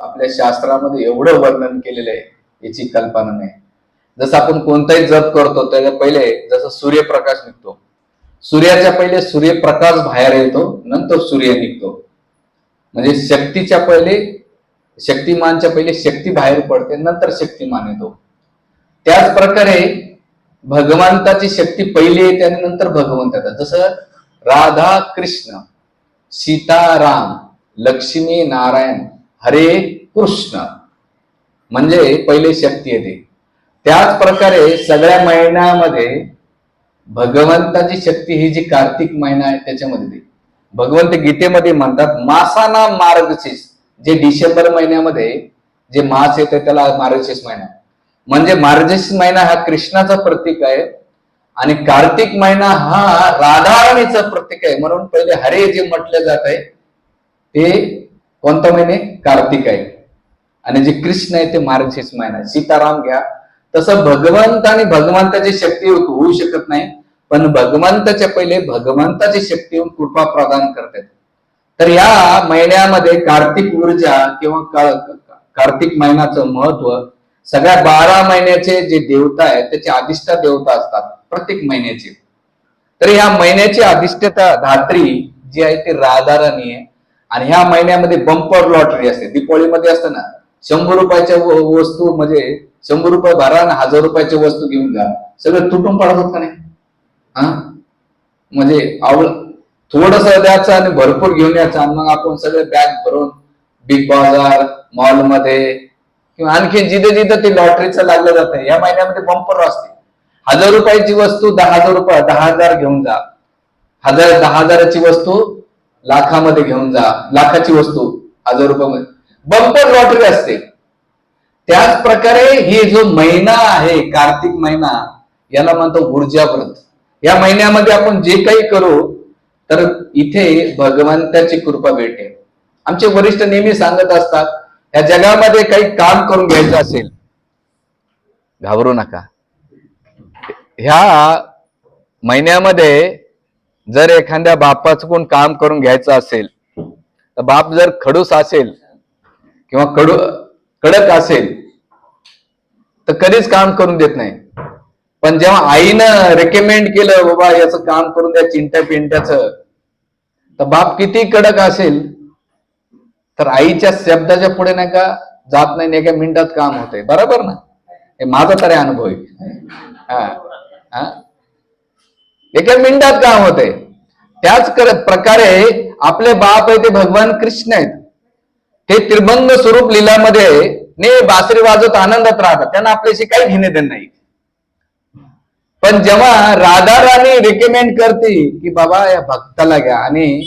आपल्या शास्त्रामध्ये एवढं वर्णन केलेलं आहे याची कल्पना नाही. जसं आपण कोणताही जप करतो त्याच्या पहिले जसं सूर्यप्रकाश निघतो. सूर्याच्या पहिले सूर्यप्रकाश बाहेर येतो नंतर सूर्य निघतो. म्हणजे शक्तीच्या पहिले शक्तिमानच्या पहिले शक्ती बाहेर पडते नंतर शक्तिमान येतो. त्याच प्रकारे भगवंताची शक्ती पहिली येते आणि नंतर भगवंताचा जसं राधा कृष्ण सीताराम लक्ष्मी नारायण हरे कृष्ण. म्हणजे पहिले शक्ती येते त्याच प्रकारे सगळ्या महिन्यामध्ये भगवंताची शक्ती ही जी कार्तिक महिना आहे त्याच्यामध्ये भगवंत गीतेमध्ये म्हणतात मासाना मार्गशीर्ष. जे डिसेंबर महिन्यामध्ये जे मास येते त्याला मार्गशीर्ष महिना. म्हणजे मार्गशीर्ष महिना हा कृष्णाचा प्रतीक आहे आणि कार्तिक महिना हा राधाराणीचा प्रतीक आहे. म्हणून पहिले हरे जे म्हटलं जात आहे ते कोणता महिने? कार्तिक आहे. आणि जे कृष्ण आहे ते मार्गशीर्ष महिना सीताराम घ्या. तसं भगवंत आणि भगवंताची शक्ती होऊ शकत नाही. पण भगवंताच्या पहिले भगवंताची शक्ती येऊन कृपा प्रदान करतात. तर या महिन्यामध्ये कार्तिक ऊर्जा किंवा कार्तिक महिन्याचं महत्त्व सगळ्या बारा महिन्याचे जे देवता आहेत त्याचे अधिष्ठा देवता असतात प्रत्येक महिन्याचे. तर या महिन्याची अधिष्ठता धात्री जी आहे ती राधाराणी आहे. आणि ह्या महिन्यामध्ये बंपर लॉटरी असते. दिपावळीमध्ये असतं ना शंभर रुपयाच्या वस्तू म्हणजे शंभर रुपये भरा आणि हजार रुपयाच्या वस्तू घेऊन जा. सगळं तुटून पडतात का नाही? हा? म्हणजे आवड थोडस द्यायचं आणि भरपूर घेऊन यायचं आणि मग आपण सगळे बॅग भरून बिग बाजार मॉलमध्ये किंवा आणखी जिथे जिथे ते लॉटरीचं लागलं जातं या महिन्यामध्ये बंपर असते. हजार रुपयाची वस्तू दहा हजार रुपये दहा हजार घेऊन जा. हजार दहा हजाराची वस्तू लाखामध्ये घेऊन जा लाखाची वस्तू हजार रुपयामध्ये. बंपर लॉटरी असते. त्याच प्रकारे हे जो महिना आहे कार्तिक महिना याला म्हणतो ऊर्जा व्रत. या महिन्यामध्ये आपण जे काही करू तर इथे भगवंताची कृपा भेटते. आमचे वरिष्ठ नेहमी सांगत असतात या जगामध्ये काही काम करून घ्यायचं असेल घाबरू नका. ह्या महिन्यामध्ये जर एखाद्या बापाचं कोण काम करून घ्यायचं असेल तर बाप जर खडूस असेल किंवा कडू कडक असेल तर कधीच काम करून देत नाही. पण जेव्हा आईनं रेकमेंड केलं बाबा याचं काम करून द्या चिंट्या पिंट्याचं तर बाप किती कडक असेल तर आईच्या शब्दाच्या पुढे नाही का जात नाही एका मिनिटात काम होतंय. बरोबर ना? हे माझा तरी अनुभव आहे. हा हा. एका मिनिटात काम होते। त्याच प्रकारे आपले बाप आहे ते भगवान कृष्ण आहेत। ते त्रिभंग स्वरूप लिलामध्ये ने बासरी वाजवत आनंदात राहतात। त्यांना आपल्याशी काही घेणे देणं नाही। पण जेव्हा राधा राणी रिकमेंड करते की बाबा या भक्ताला घ्या. आणि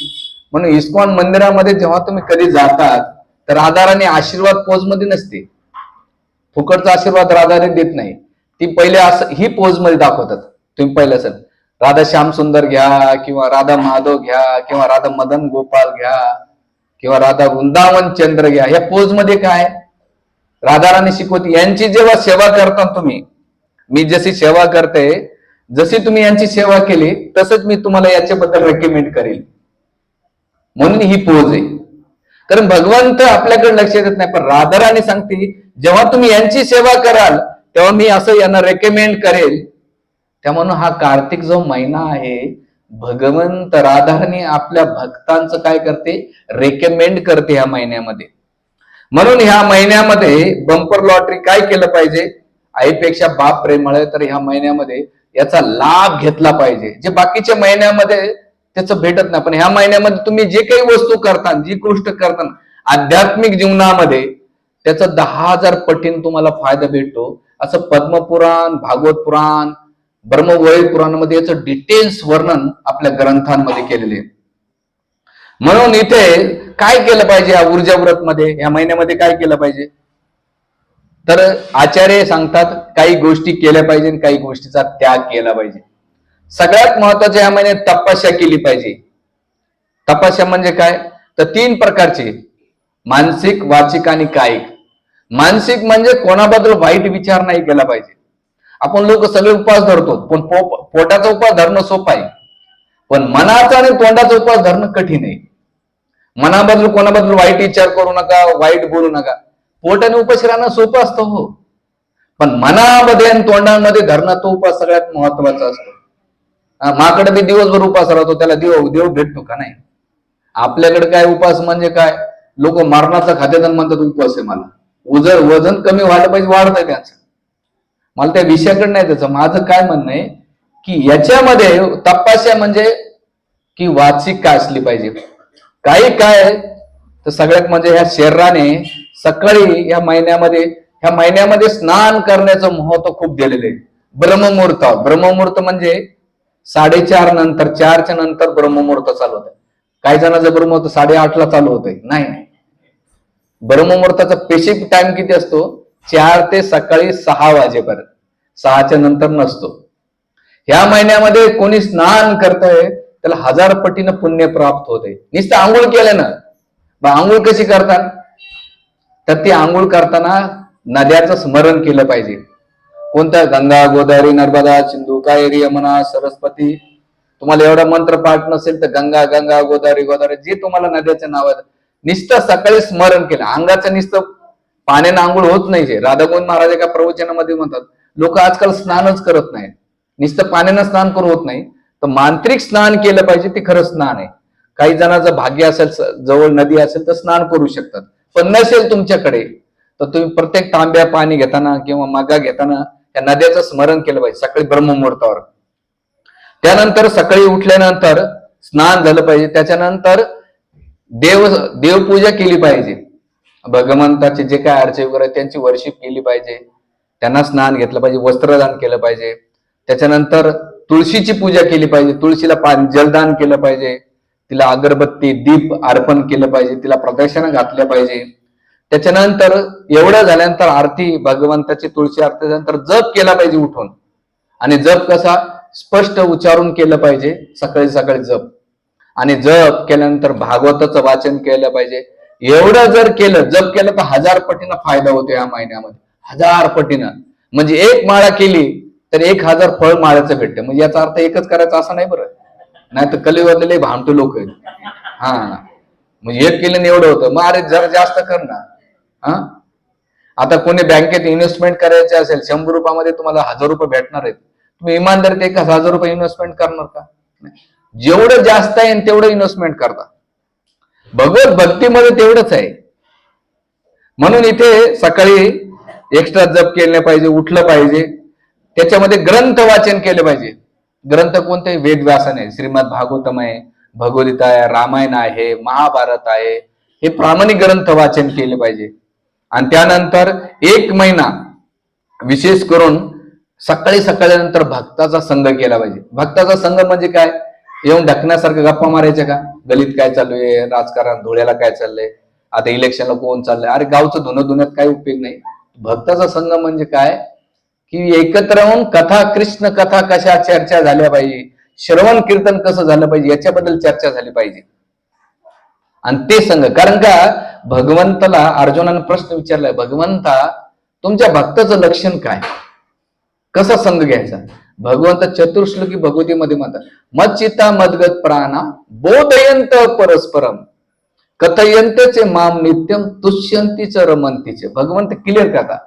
म्हणून इस्कॉन मंदिरामध्ये जेव्हा तुम्ही कधी जातात तर राधा राणी आशीर्वाद पोजमध्ये नसते। फुकटचा आशीर्वाद राधाने देत नाही। ती पहिले असं ही पोजमध्ये दाखवतात। तुम्ही पहिलं असेल। राधा श्याम सुंदर घ्या किंवा राधा माधव घ्या किंवा राधा मदन गोपाल घ्या किंवा राधा वृंदावन चंद्र घ्या. या पोजमध्ये काय? राधा राणी यांची जेव्हा सेवा करता तुम्ही मी जशी सेवा करते जशी तुम्ही यांची सेवा केली तसंच मी तुम्हाला याच्याबद्दल रेकमेंड करेल म्हणून ही पोज आहे. कारण भगवंत आपल्याकडे लक्ष देत नाही पण राधा राणी सांगते जेव्हा तुम्ही यांची सेवा कराल तेव्हा मी असं यांना रेकमेंड करेल त्यामुळं हा कार्तिक जो महिना आहे भगवंत राधाराणी आपल्या भक्तांचं काय करते? रेकमेंड करते ह्या महिन्यामध्ये. म्हणून ह्या महिन्यामध्ये बंपर लॉटरी काय केलं पाहिजे? आईपेक्षा बाप प्रेमळ तर ह्या महिन्यामध्ये याचा लाभ घेतला पाहिजे. जे बाकीच्या महिन्यामध्ये त्याचं भेटत नाही पण ह्या महिन्यामध्ये तुम्ही जे काही वस्तू करता जी गोष्ट करता आध्यात्मिक जीवनामध्ये त्याचा दहा हजार पटीन तुम्हाला फायदा भेटतो. असं पद्मपुराण भागवत पुराण ब्रह्मवैद पुराणामध्ये याचं डिटेल्स वर्णन आपल्या ग्रंथांमध्ये केलेले आहे. म्हणून इथे काय केलं पाहिजे या ऊर्जा व्रत मध्ये या महिन्यामध्ये काय केलं पाहिजे? तर आचार्य सांगतात काही गोष्टी केल्या पाहिजे आणि काही गोष्टीचा त्याग केला पाहिजे. सगळ्यात महत्त्वाचे या महिन्यात तपस्या केली पाहिजे. तपस्या म्हणजे काय? तर तीन प्रकारची मानसिक वाचिक आणि कायिक. मानसिक म्हणजे कोणाबद्दल वाईट विचार नाही केला पाहिजे. आपण लोक सगळे उपवास धरतो पण पो- पोटाचा उपवास धरणं सोपं आहे. पण मनाचा आणि तोंडाचा उपवास धरणं कठीण आहे. मनाबद्दल कोणाबद्दल वाईट विचार करू नका वाईट बोलू नका. पोटाने उपवास राहणं सोपं असतं हो. पण मनामध्ये आणि तोंडामध्ये धरणं तो उपास सगळ्यात महत्त्वाचा असतो. माकडे बी दिवसभर उपास राहतो त्याला देव देव भेटतो का नाही? आपल्याकडे काय उपास म्हणजे काय? लोक मरणाचा खाद्यदान म्हणतात उपवास आहे मला. उजर वजन कमी व्हायला पाहिजे वाढत आहे त्यांचं. मला त्या विषयाकडे नाही त्याचं माझं काय म्हणणं आहे की याच्यामध्ये तपास्या म्हणजे की वाचिक काय असली पाहिजे. काही काय तर सगळ्यात म्हणजे ह्या शरीराने सकाळी या महिन्यामध्ये ह्या महिन्यामध्ये स्नान करण्याचं महत्त्व खूप दिलेलं आहे. ब्रह्ममुहूर्त ब्रह्ममुहूर्त म्हणजे साडेचार नंतर चारच्या नंतर ब्रह्ममुहूर्त चालू होत. काही जणांचं ब्रह्ममुहूर्त साडेआठला चालू होतंय. नाही ब्रह्ममुहूर्ताचा पेशिक टाइम किती असतो? चार ते सकाळी सहा वाजेपर्यंत. सहाच्या नंतर नसतो. ह्या महिन्यामध्ये कोणी स्नान करतंय त्याला हजार पटीनं पुण्य प्राप्त होते नुसतं आंघोळ केलं ना मग आंघोळ कशी करतात? तर ती आंघोळ करताना नद्याचं स्मरण केलं पाहिजे. कोणत्या गंगा गोदावरी नर्मदा सिंधू कायरी यमुना सरस्वती तुम्हाला एवढा मंत्र पाठ नसेल तर गंगा गंगा गोदावरी गोदावरी जे तुम्हाला नद्याचं नाव आहे. नुसतं सकाळी स्मरण केलं. अंगाचं नुसतं पाण्यानं आंघोळ होत नाही जे. राधागोविंद महाराज एका प्रवचनामध्ये म्हणतात लोक आजकाल स्नानच करत नाहीत. नुसतं पाण्यानं स्नान करू होत नाही. तर मांत्रिक स्नान केलं पाहिजे ते खरं स्नान आहे. काही जणांचं भाग्य असेल जवळ नदी असेल तर स्नान करू शकतात. पण नसेल तुमच्याकडे तर तुम्ही प्रत्येक तांब्या पाणी घेताना किंवा मागा घेताना या नद्याचं स्मरण केलं पाहिजे. सकाळी ब्रह्ममुहूर्तावर. त्यानंतर सकाळी उठल्यानंतर स्नान झालं पाहिजे. त्याच्यानंतर देव देवपूजा केली पाहिजे. भगवंताचे जे काय अर्चे वगैरे त्यांची वर्शिप केली पाहिजे. त्यांना स्नान घेतलं पाहिजे वस्त्रदान केलं पाहिजे. त्याच्यानंतर तुळशीची पूजा केली पाहिजे तुळशीला जलदान केलं पाहिजे. तिला अगरबत्ती दीप अर्पण केलं पाहिजे तिला प्रदक्षिणा घातल्या पाहिजे. त्याच्यानंतर एवढं झाल्यानंतर आरती भगवंताची तुळशी आरती झाल्यानंतर जप केला पाहिजे उठून. आणि जप कसा? स्पष्ट उच्चारून केलं पाहिजे सकाळी सकाळी जप. आणि जप केल्यानंतर भागवताचं वाचन केलं पाहिजे. एवढं जर केलं जप केलं तर हजार पटीनं फायदा होतो या महिन्यामध्ये. हजार पटीनं. म्हणजे एक माळा केली तर एक हजार फळ माळ्याचं भेटतं. म्हणजे याचा अर्थ एकच करायचा असा नाही बरं. नाही तर कलिवरलेले भामटू लोक आहेत. हा. म्हणजे एक केल्याने एवढं होतं. मग अरे जरा जास्त कर ना. हा? आता कोणी बँकेत इन्व्हेस्टमेंट करायचे असेल शंभर रुपयामध्ये तुम्हाला हजार रुपये भेटणार आहेत. तुम्ही इमानदारीत एक हजार रुपये इन्व्हेस्टमेंट करणार का? जेवढं जास्त आहे तेवढं इन्व्हेस्टमेंट करता. भगवत भक्तीमध्ये तेवढंच आहे. म्हणून इथे सकाळी एक्स्ट्रा जप केले पाहिजे उठलं पाहिजे. त्याच्यामध्ये ग्रंथ वाचन केले पाहिजे. ग्रंथ कोणते? वेदव्यासन आहे. श्रीमद भागवतम आहे भगवद्गीता आहे रामायण आहे महाभारत आहे. हे प्रामाणिक ग्रंथ वाचन केले पाहिजे. आणि त्यानंतर एक महिना विशेष करून सकाळी सकाळी नंतर भक्ताचा संघ केला पाहिजे. भक्ताचा संघ म्हणजे काय? येऊन ढकण्यासारखं गप्पा मारायच्या का? दलित काय चालू आहे राजकारण धुळ्याला काय चाललंय? आता इलेक्शनला कोण चाललंय? अरे गावचं धुणं धुण्यात काही उपयोग नाही. भक्ताचा संघ म्हणजे काय? की एकत्र येऊन कथा कृष्ण कथा कशा चर्चा झाल्या पाहिजे? श्रवण कीर्तन कसं झालं पाहिजे? याच्याबद्दल चर्चा झाली पाहिजे. आणि ते संघ कारण का? भगवंताला अर्जुनानं प्रश्न विचारलाय भगवंता तुमच्या भक्ताचं लक्षण काय? कसा संघ घ्यायचा? भगवंत चतुर्श्लोकी भगवतीमध्ये म्हणतात मच्चिता मदगत प्राणा बोधयंत परस्परम. कथयंतचे माम नित्यम तुष्यंतीच रमंतीचे भगवंत क्लिअर करता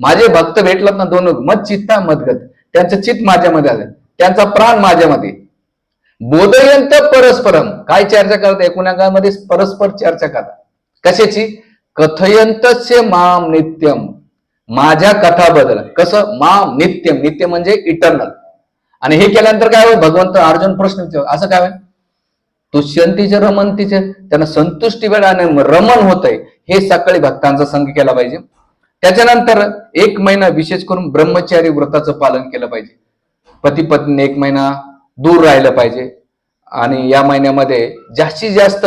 माझे भक्त भेटलात ना दोन मत चित्ता मदगत. त्यांचं चित्त माझ्यामध्ये आलं. त्यांचा प्राण माझ्यामध्ये. बोधयंत परस्परम. काय चर्चा करत? एकुणामध्ये परस्पर चर्चा करतात कशाची? कथयंतचे माम नित्यम. माझ्या कथाबद्दल. कसं? माम नित्यम नित्य म्हणजे इटर्नल आणि हे केल्यानंतर काय होईल? भगवंत अर्जुन प्रश्न विचार असं काय होईल? तुष्यंतीचे रमंतीचे त्यांना संतुष्टी वेळ आणि रमण होत आहे हे सकाळी भक्तांचा संघ केला पाहिजे. त्याच्यानंतर एक महिना विशेष करून ब्रह्मचारी व्रताचं पालन केलं पाहिजे. पती पत्नी एक महिना दूर राहिलं पाहिजे. आणि या महिन्यामध्ये जास्तीत जास्त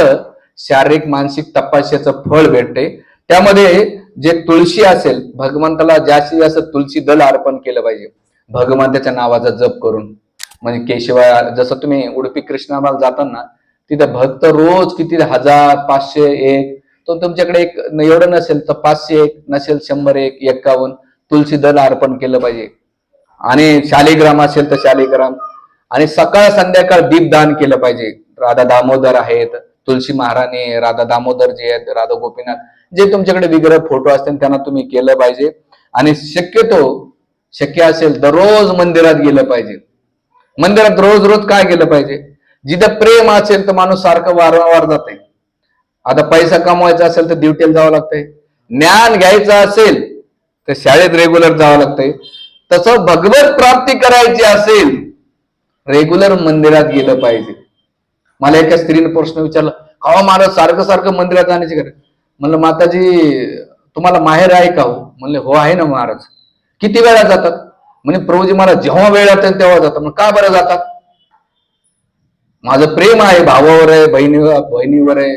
शारीरिक मानसिक तपास्याचं फळ भेटते. त्यामध्ये जे तुळशी असेल भगवंताला जास्तीत जास्त तुळशी दल अर्पण केलं पाहिजे. भगवंताच्या नावाचा जप करून. म्हणजे केशवा जसं तुम्ही उडपी कृष्णाबाग जाताना तिथे भक्त रोज किती हजार पाचशे एक तो तुमच्याकडे एक एवढं नसेल तर पाचशे एक नसेल शंभर एक एक्कावन्न तुलसी दल अर्पण केलं पाहिजे. आणि शालिग्राम असेल तर शालिग्राम. आणि सकाळ संध्याकाळ दीपदान केलं पाहिजे. राधा दामोदर आहेत तुलसी महाराणी राधा दामोदर जी आहेत राधा गोपीनाथ. जे तुमच्याकडे विग्रह फोटो असतील त्यांना तुम्ही केलं पाहिजे. आणि शक्यतो शक्य असेल दररोज मंदिरात गेलं पाहिजे. मंदिरात रोज रोज काय गेलं पाहिजे? जिथं प्रेम असेल तर माणूस सारखं वारंवार जाते. आता पैसा कमवायचा असेल तर ड्युटीला जावं लागतंय. ज्ञान घ्यायचं असेल तर शाळेत रेग्युलर जावं लागतंय. तसं भगवत प्राप्ती करायची असेल रेग्युलर मंदिरात गेलं पाहिजे. मला एका स्त्रीने प्रश्न विचारला का महाराज सारखं सारखं मंदिरात जाण्याची गरज म्हणलं माताजी तुम्हाला माहेर आहे का हो? म्हणले हो आहे ना महाराज. किती वेळा जातात? म्हणजे प्रभूजी मला जेव्हा वेळ जातात तेव्हा जातात. मग का बरं जातात? माझं प्रेम आहे भावावर आहे बहिणीवर बहिणीवर आहे.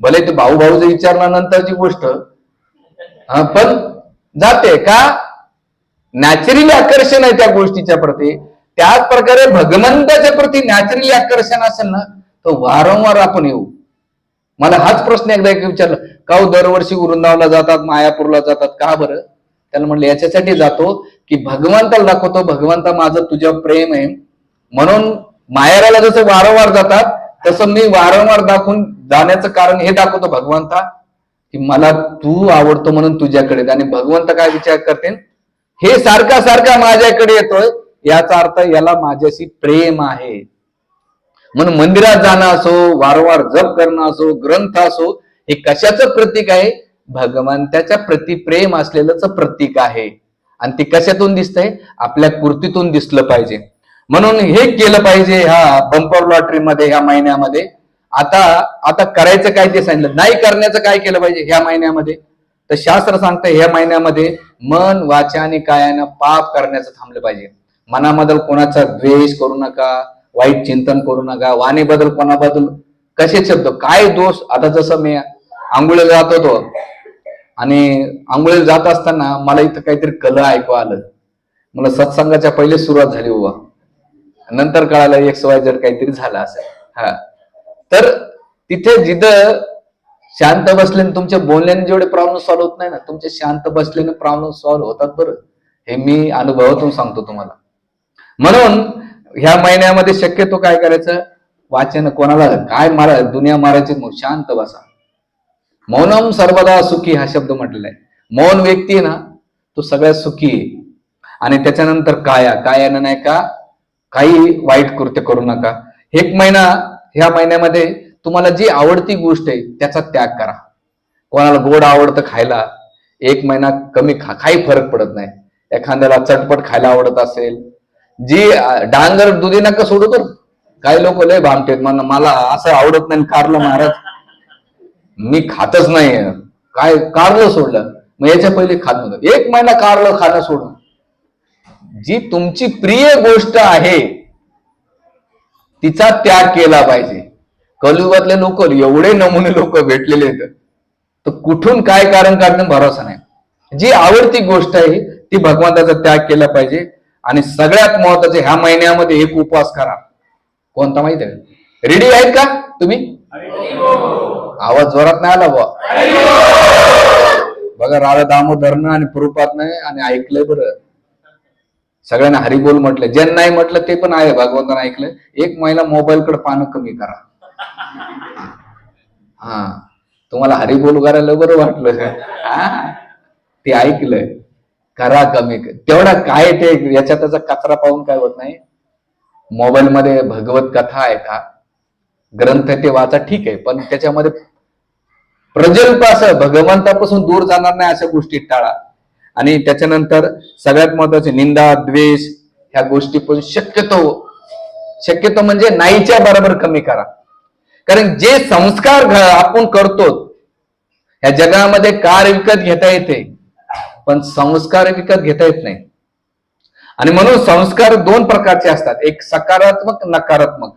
भले ते भाऊ भाऊ विचारल्यानंतरची गोष्ट. हा, पण जाते का? नॅचरली आकर्षण आहे त्या गोष्टीच्या प्रती. त्याच प्रकारे भगवंताच्या प्रती नॅचरली आकर्षण असेल ना तर वारंवार आपण येऊ. मला हाच प्रश्न एकदा एक विचारला का हो दरवर्षी वृंदावला जातात मायापूरला जातात का बरं? त्याला म्हणलं याच्यासाठी जातो की भगवंताला दाखवतो भगवंता माझं तुझ्या प्रेम आहे. म्हणून माहेराला जसं वारंवार जातात तसं मी वारंवार दाखवून जाण्याचं कारण हे दाखवतो भगवंता की मला तू आवडतो म्हणून तुझ्याकडे आणि भगवंत काय विचार करते हे सारखा सारखा माझ्याकडे येतोय याचा अर्थ याला माझ्याशी प्रेम आहे. म्हणून मंदिरात जाणं असो वारंवार जप करणं असो ग्रंथ असो हे कशाचं प्रतीक आहे? भगवंताच्या प्रति प्रेम असलेलंच प्रतीक आहे. आणि ते कशातून दिसतंय? आपल्या कृतीतून दिसलं पाहिजे. म्हणून हे केलं पाहिजे ह्या बंपर लॉटरीमध्ये ह्या महिन्यामध्ये. आता आता करायचं काय ते सांगितलं? नाही करण्याचं काय केलं पाहिजे ह्या महिन्यामध्ये? तर शास्त्र सांगतं ह्या महिन्यामध्ये मन वाचा आणि कायानं पाप करण्याचं थांबलं पाहिजे. मनामध्ये कोणाचा द्वेष करू नका. वाईट चिंतन करू नका वाणीबद्दल कोणाबद्दल कसे शब्द? काय दोष? आता जसं मी आंघोळीला जात होतो आणि आंघोळीला जात असताना मला इथं काहीतरी कल ऐकू आलं. मला सत्संगाच्या पहिले सुरुवात झाली उभा नंतर कळालं एक सवाय जर काहीतरी झालं असेल. हा. तर तिथे जिथं शांत बसल्याने तुमच्या बोलण्याने जेवढे प्रॉब्लेम सॉल्व्ह होत नाही ना तुमचे शांत बसल्याने प्रॉब्लेम सॉल्व्ह होतात बरं. हे मी अनुभवातून सांगतो तुम्हाला. म्हणून ह्या महिन्यामध्ये शक्यतो काय करायचं? वाचन कोणाला? काय मारा दुनिया मारायची मग शांत बसा. मौनम सर्वदा सुखी हा शब्द म्हटलेला आहे. मौन व्यक्ती आहे ना तो सगळ्यात सुखी आहे. आणि त्याच्यानंतर काया. कायानं नाही का काही वाईट कृत्य करू नका. एक महिना ह्या महिन्यामध्ये तुम्हाला जी आवडती गोष्ट आहे त्याचा त्याग करा. कोणाला गोड आवडतं खायला एक महिना कमी खा काही फरक पडत नाही. एखाद्याला चटपट खायला आवडत असेल जी डांगर दुधी नका सोडू तर. काही लोक लय भामटेत मला असं आवडत नाही कारलं महाराज मी खातच नाही. काय कारलं सोडलं? मग याच्या पहिले खात नव्हतं. एक महिना कारलं खाणं सोडून. जी तुमची प्रिय गोष्ट आहे तिचा त्याग केला पाहिजे. कलियुगातले लोक एवढे नमुने लोक भेटलेले आहेत. तर कुठून काय कारण काढणं भरोसा नाही. जी आवडती गोष्ट आहे ती भगवंताचा त्याग केला पाहिजे. आणि सगळ्यात महत्त्वाचे ह्या महिन्यामध्ये एक उपवास करा. कोणता माहीत आहे? रेडी आहेत का तुम्ही? आवाज जोरात नाही आला बुवा. बघा राधा दामोदरनं आणि पुरुपातनं आणि ऐकलंय बरं. सगळ्यांना हरिबोल म्हटलं. ज्यांना नाही म्हटलं ते पण आहे भगवंतानं ऐकलं एक महिला मोबाईल कडे पाहणं कमी करा. हा. तुम्हाला हरिबोल करायला बरं वाटलं. ते ऐकलंय. करा कमी. तेवढा काय ते याच्या त्याचा कचरा पाहून काय होत नाही. मोबाईलमध्ये भगवत कथा आहे का? ग्रंथ ते वाचा ठीक आहे पण त्याच्यामध्ये प्रजल्प असं भगवंतापासून दूर जाणार नाही अशा गोष्टी टाळा. आणि त्याच्यानंतर सगळ्यात महत्त्वाचे निंदा द्वेष ह्या गोष्टी पण शक्यतो शक्यतो म्हणजे नाहीच्या बरोबर कमी करा. कारण जे संस्कार घ- आपण करतो ह्या जगामध्ये कार विकत घेता येते. पण संस्कार विकत घेता येत नाही. आणि म्हणून संस्कार दोन प्रकारचे असतात. एक सकारात्मक नकारात्मक.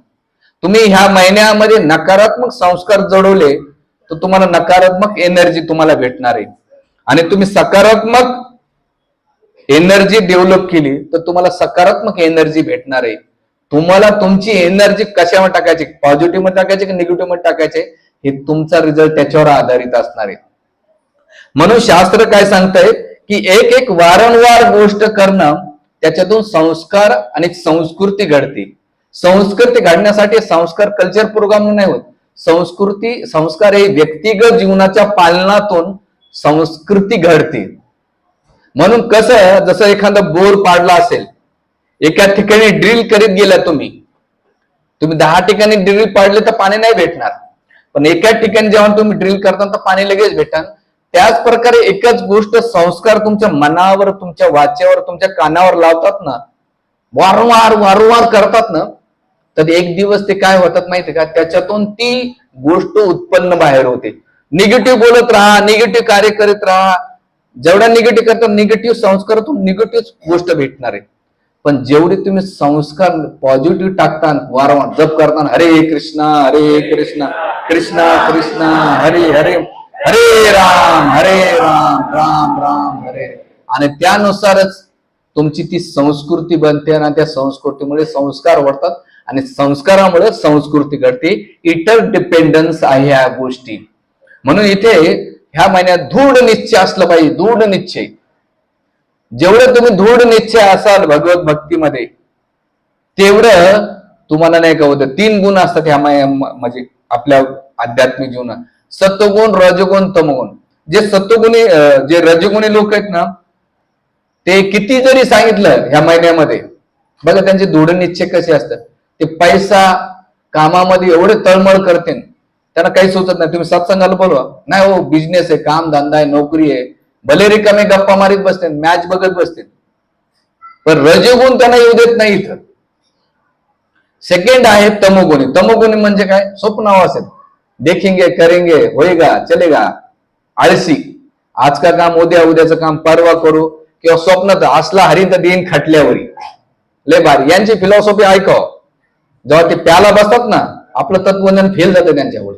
तुम्ही ह्या महिन्यामध्ये नकारात्मक संस्कार जोडवले तर तुम्हाला नकारात्मक एनर्जी तुम्हाला भेटणार आहे. आणि तुम्ही सकारात्मक एनर्जी डेव्हलप केली तर तुम्हाला सकारात्मक एनर्जी भेटणार आहे. तुम्हाला तुमची एनर्जी कशावर टाकायची? पॉझिटिव्हमध्ये टाकायची की निगेटिव्हमध्ये टाकायचे? हे तुमचा रिझल्ट त्याच्यावर आधारित असणार आहे. म्हणून शास्त्र काय सांगतंय? की एक एक वारंवार गोष्ट करणं त्याच्यातून संस्कार आणि संस्कृती घडते. संस्कृती घडण्यासाठी संस्कार कल्चर प्रोग्राम नाही होत. संस्कृती संस्कार हे व्यक्तिगत जीवनाच्या पालनातून संस्कृती घडते. म्हणून कसं जसं एखादा बोर पाडला असेल एका ठिकाणी ड्रिल करीत गेला तुम्ही तुम्ही दहा ठिकाणी ड्रिल पाडले तर पाणी नाही भेटणार. पण एका ठिकाणी जेव्हा तुम्ही ड्रिल करता तर पाणी लगेच भेटणार त्याच प्रकारे एकच गोष्ट संस्कार तुमच्या मनावर तुमच्या वाच्यावर तुमच्या कानावर लावतात ना वारंवार वारंवार करतात ना तर एक दिवस ते काय होतात माहिती का? त्याच्यातून ती गोष्ट उत्पन्न बाहेर होते. निगेटिव्ह बोलत राहा निगेटिव्ह कार्य करीत राहा. जेवढा निगेटिव्ह करता निगेटिव्ह संस्कारातून निगेटिव्ह गोष्ट भेटणार आहे. पण जेवढे तुम्ही संस्कार पॉझिटिव्ह टाकता वारंवार जप करताना हरे कृष्णा हरे कृष्णा कृष्णा कृष्णा हरे हरे हरे राम हरे राम राम राम हरे. आणि त्यानुसारच तुमची ती संस्कृती बनते आणि त्या संस्कृतीमुळे संस्कार वाढतात आणि संस्कारामुळे संस्कृती घडते. इटर डिपेंडन्स आहे ह्या गोष्टी. म्हणून इथे ह्या महिन्यात दृढ निश्चय असलं पाहिजे दृढ निश्चय. जेवढं तुम्ही दृढ निश्चय असाल भगवत भक्तीमध्ये तेवढं तुम्हाला नाही का होतं. तीन गुण असतात ह्या म्हणजे आपल्या आध्यात्मिक जीवनात. सत्वगुण रजगुण तमगुण. जे सत्वगुणी जे रजगुणी लोक आहेत ना ते किती जरी सांगितलं ह्या महिन्यामध्ये बघा त्यांचे दृढ निश्चय कसे असतात. ते पैसा कामामध्ये एवढे तळमळ करते त्यांना काही सुचत नाही. तुम्ही सत्संगाला बोलवा. नाही हो बिझनेस आहे काम धंदा आहे नोकरी आहे. भले रिकामे गप्पा मारीत बसते मॅच बघत बसते पण रजगुण त्यांना येऊ देत नाही इथं. सेकंड आहे तमोगुणी. तमोगुणी म्हणजे काय? स्वप्न असेल देखेंगे करेंगे होईगा चलेगा. आळसी आज का काम उद्या उद्याचं काम परवा करू. किंवा स्वप्नात असला हरी तर देईन खटल्यावरी. लय बार यांची फिलॉसॉफी ऐकाव. जेव्हा ते प्याला बसतात ना आपलं तत्वज्ञान फेल जातं त्यांच्यावर.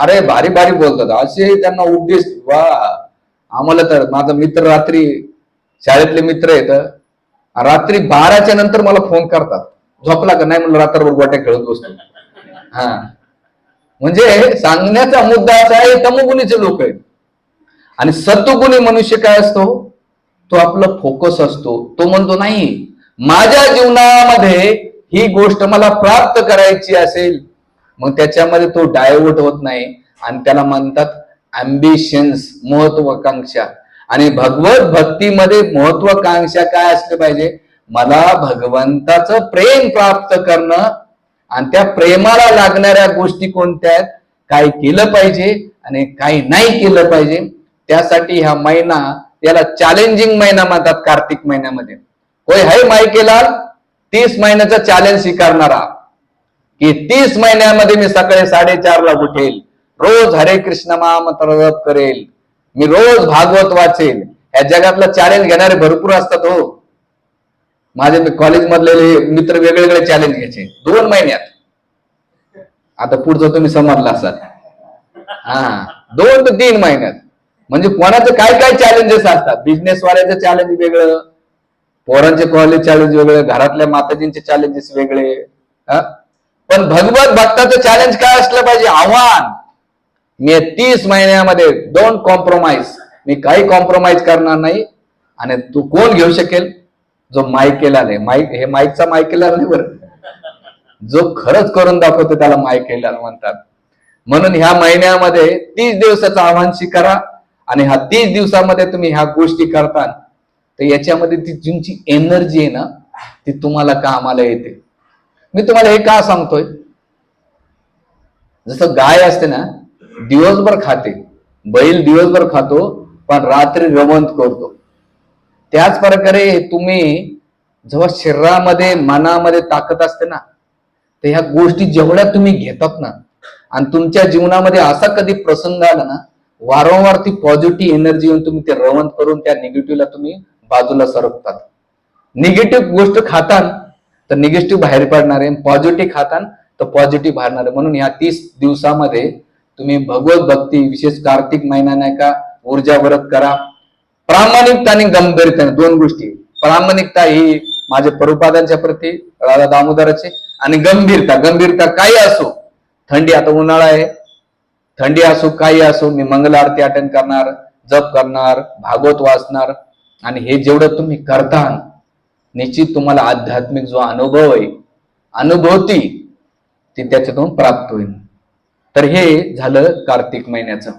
अरे भारी भारी बोलतात. असे त्यांना उपदेश वा. आम्हाला तर माझा मित्र रात्री शाळेतले मित्र आहेत. रात्री बाराच्या नंतर मला फोन करतात. झोपला का? नाही म्हणलं रात्रभर गोट्या खेळत बसतो. हा. म्हणजे सांगण्याचा मुद्दा असा आहे तमगुणीचे लोक आहेत. आणि सत्वगुणी मनुष्य काय असतो? तो आपला फोकस असतो. तो म्हणतो नाही माझ्या जीवनामध्ये ही गोष्ट मला प्राप्त करायची असेल मग त्याच्यामध्ये तो डायव्हर्ट होत नाही. आणि त्याला म्हणतात अम्बिशन्स महत्वाकांक्षा. आणि भगवत भक्तीमध्ये महत्वाकांक्षा काय असली पाहिजे? मला भगवंताचं प्रेम प्राप्त करणं आणि त्या प्रेमाला लागणाऱ्या गोष्टी कोणत्या आहेत? काय केलं पाहिजे आणि काय नाही केलं पाहिजे. त्यासाठी हा महिना याला चॅलेंजिंग महिना म्हणतात कार्तिक महिन्यामध्ये. होय हाय मायकेलाल तीस महिन्याचा चॅलेंज स्वीकारणारा. की तीस महिन्यामध्ये मी सकाळी साडेचारला उठेल. रोज हरे कृष्ण महामंत्र जप करेल. मी रोज भागवत वाचेल. या जगातला चॅलेंज घेणारे भरपूर असतात हो. माझे कॉलेज मधलेले मित्र वेगळे वेगळे चॅलेंज घ्यायचे. दोन महिन्यात. आता पुढचं तुम्ही समजला असाल. हा. दोन ते तीन महिन्यात. म्हणजे कोणाचं काय काय चॅलेंजेस असतात? बिझनेस वाल्याचं चॅलेंज वेगळं पोरांचे कॉलेज चॅलेंज वेगळे घरातल्या माताजींचे चॅलेंजेस वेगळे हा? पण भगवत भक्ताचं चॅलेंज काय असलं पाहिजे? आव्हान. मी तीस महिन्यामध्ये दोन कॉम्प्रोमाइज मी काही कॉम्प्रोमाइज करणार नाही. आणि तू कोण घेऊ शकेल? जो मायकेला केला नाही माईक हे माईकचा मायकेला नाही बरं. जो खरंच करून दाखवतो त्याला मायकेला म्हणतात. म्हणून ह्या महिन्यामध्ये तीस दिवसाचं आव्हान स्वीकारा आणि ह्या तीस दिवसामध्ये तुम्ही ह्या गोष्टी करता तर याच्यामध्ये ती तुमची एनर्जी आहे ना ती तुम्हाला कामाला येते. मी तुम्हाला हे का सांगतोय? जसं गाय असते ना दिवसभर खाते. बैल दिवसभर खातो पण रात्री रवंत करतो. त्याच प्रकारे तुम्ही जेव्हा शरीरामध्ये मनामध्ये ताकद असते ना तर ह्या गोष्टी जेवढ्या तुम्ही घेतात ना आणि तुमच्या जीवनामध्ये असा कधी प्रसंग आला ना वारंवार ती पॉझिटिव्ह एनर्जी येऊन तुम्ही ते रवंत करून त्या निगेटिव्हला तुम्ही बाजूला सरकतात. निगेटिव्ह गोष्ट खातान तर निगेटिव्ह बाहेर पडणार आहे पॉझिटिव्ह खातान तर पॉझिटिव्ह बाहेरणार आहे म्हणून या तीस दिवसामध्ये तुम्ही भगवत भक्ती विशेष कार्तिक महिना नाही का ऊर्जा व्रत करा. प्रामाणिकता आणि गंभीरता दोन गोष्टी. प्रामाणिकता ही माझ्या परुपादांच्या प्रती राधा दामोदराचे आणि गंभीरता. गंभीरता काही असो थंडी आता उन्हाळा आहे. थंडी असो काही असो मी मंगल आरती अटेंड करणार जप करणार भागवत वाचणार आणि हे जेवढं तुम्ही करता निश्चित तुम्हाला आध्यात्मिक जो अनुभव आहे अनुभवती ती त्याच्यातून प्राप्त होईल. तर हे झालं कार्तिक महिन्याचं.